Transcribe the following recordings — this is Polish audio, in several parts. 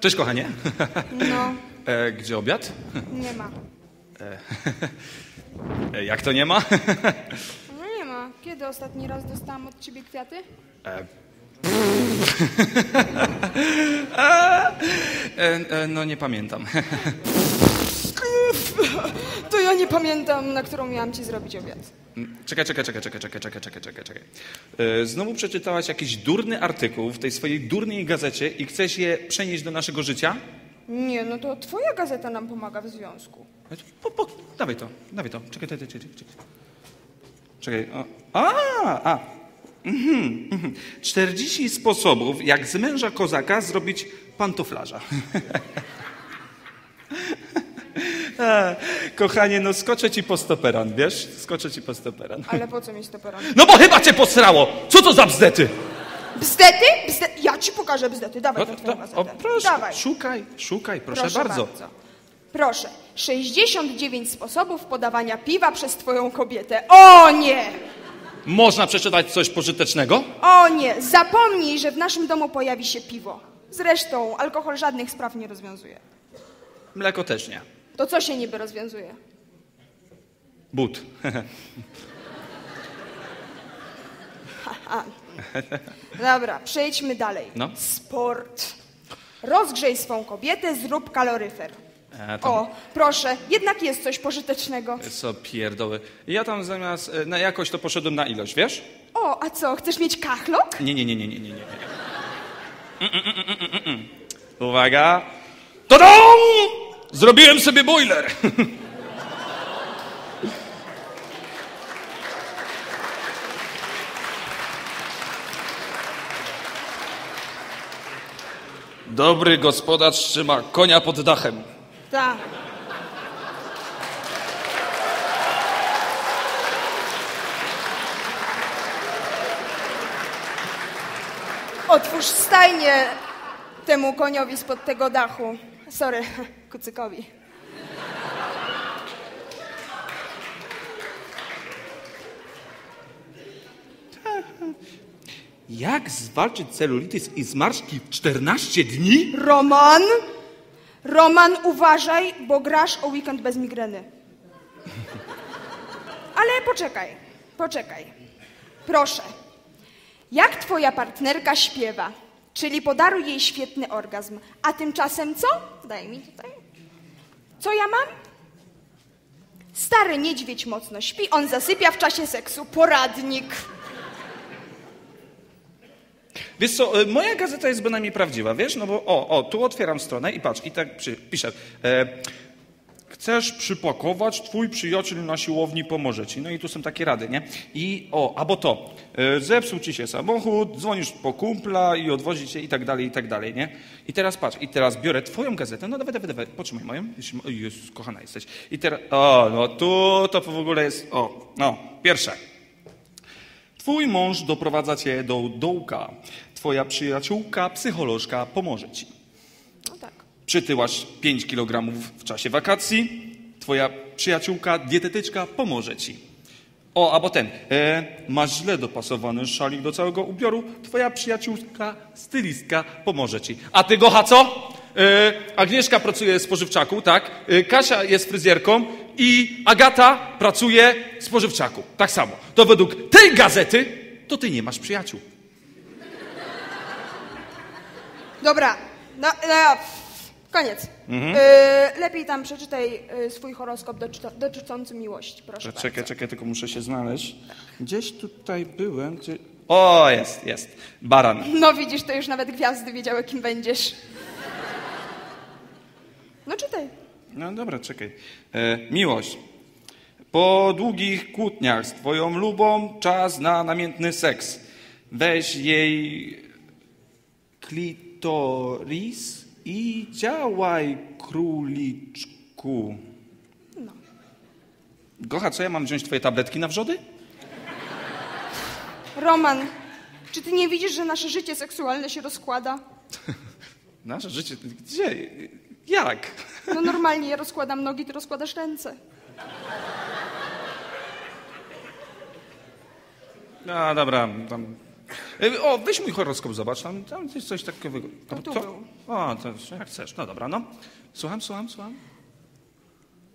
Cześć kochanie. No, E, gdzie obiad? nie ma. E, jak to nie ma? No nie ma. Kiedy ostatni raz dostałam od ciebie kwiaty? E, e, no nie pamiętam. To ja nie pamiętam, na którą miałam ci zrobić obiad. Czekaj, czekaj, czekaj, czekaj, czekaj, czekaj, czekaj, czekaj, czekaj. E, Znowu przeczytałaś jakiś durny artykuł w tej swojej durnej gazecie i chcesz je przenieść do naszego życia? Nie, no to twoja gazeta nam pomaga w związku. E, Po, po, dawaj to, dawaj to. Czekaj, czekaj, czekaj. Czekaj, czekaj. o. A, a. Mhm, mhm. 40 sposobów, jak z męża kozaka zrobić pantoflarza. Kochanie, no skoczę ci po stoperan, wiesz? Skoczę ci po stoperan. Ale po co mi stoperan? No bo chyba cię posrało! Co to za bzdety? Bzdety? Bzdety? Ja ci pokażę bzdety. Dawaj No, to, gazetę. o, proszę, Dawaj. szukaj, szukaj, proszę, bardzo. Proszę. 69 sposobów podawania piwa przez twoją kobietę. O nie! Można przeczytać coś pożytecznego? O nie! Zapomnij, że w naszym domu pojawi się piwo. Zresztą alkohol żadnych spraw nie rozwiązuje. Mleko też nie. To co się niby rozwiązuje? But. A. Dobra, przejdźmy dalej. No. Sport. Rozgrzej swą kobietę, zrób kaloryfer. E, to- O, proszę, jednak jest coś pożytecznego. Co pierdoły. Ja tam zamiast e, na jakość to poszedłem na ilość, wiesz? O, a co, chcesz mieć kachlok? Nie, nie, nie, nie, nie, nie, nie. Mm, mm, mm. Uwaga. Tadam! Zrobiłem sobie boiler. Dobry gospodarz trzyma konia pod dachem. Tak. Otwórz stajnię temu koniowi spod tego dachu. Sorry, kucykowi. Jak zwalczyć celulitis i zmarszki w 14 dni? Roman! Roman, uważaj, bo grasz o weekend bez migreny. Ale poczekaj, poczekaj. Proszę. Jak twoja partnerka śpiewa, czyli podaruj jej świetny orgazm, a tymczasem co? Daj mi tutaj. Co ja mam? Stary niedźwiedź mocno śpi, on zasypia w czasie seksu. Poradnik. Wiesz co, e, moja gazeta jest bynajmniej prawdziwa, wiesz? No bo o, o, tu otwieram stronę i patrz, i tak przy, piszę. E, chcesz przypakować, twój przyjaciel na siłowni pomoże ci. No i tu są takie rady, nie? I o, albo to, e, zepsuł ci się samochód, dzwonisz po kumpla i odwozi cię i tak dalej, i tak dalej, nie? I teraz patrz, i teraz biorę twoją gazetę, no dawaj, dawaj, dawaj, potrzymaj moją. Jezus, kochana jesteś. I teraz, o, no tu to w ogóle jest, o, no, pierwsze. Twój mąż doprowadza cię do dołka. Twoja przyjaciółka, psycholożka pomoże ci. Przytyłaś 5 kg w czasie wakacji. Twoja przyjaciółka, dietetyczka pomoże ci. O, albo ten. E, masz źle dopasowany szalik do całego ubioru. Twoja przyjaciółka, stylistka pomoże ci. A ty, Gocha, co? E, Agnieszka pracuje w spożywczaku, tak? E, Kasia jest fryzjerką i Agata pracuje w spożywczaku. Tak samo. To według tej gazety to ty nie masz przyjaciół. Dobra, no, no koniec. Mhm. Y, lepiej tam przeczytaj y, swój horoskop dotyczy- dotyczący miłości, proszę Czekaj, bardzo. czekaj, tylko muszę się znaleźć. Gdzieś tutaj byłem. Gdzie... O, jest, jest. Baran. No widzisz, to już nawet gwiazdy wiedziały, kim będziesz. No czytaj. No dobra, czekaj. E, miłość. Po długich kłótniach z twoją lubą czas na namiętny seks. Weź jej klitoris i działaj, króliczku. No. Gocha, co ja mam wziąć twoje tabletki na wrzody? Roman, czy ty nie widzisz, że nasze życie seksualne się rozkłada? Nasze życie. Gdzie? Jak? No normalnie ja rozkładam nogi, ty rozkładasz ręce. No dobra, tam O, weź mój horoskop, zobacz, tam, tam jest coś takiego. To tu Co? był. O, to jak chcesz. No dobra, no. Słucham, słucham, słucham.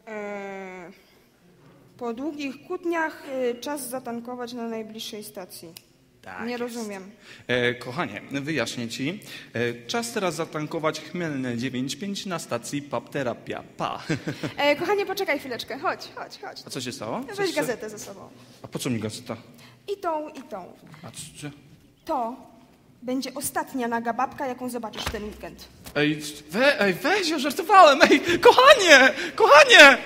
Eee, po długich kłótniach y, czas zatankować na najbliższej stacji. Tak Nie jest. rozumiem. E, kochanie, wyjaśnię ci. E, czas teraz zatankować Chmielne 9.5 na stacji Pap Terapia. Pa. E, kochanie, poczekaj chwileczkę. Chodź, chodź, chodź. A co się stało? Coś Weź się- gazetę ze sobą. A po co mi gazeta? I tą, i tą. A co? To będzie ostatnia naga babka, jaką zobaczysz ten weekend. Ej, we, ej, weź, ja żartowałem, ej, kochanie, kochanie!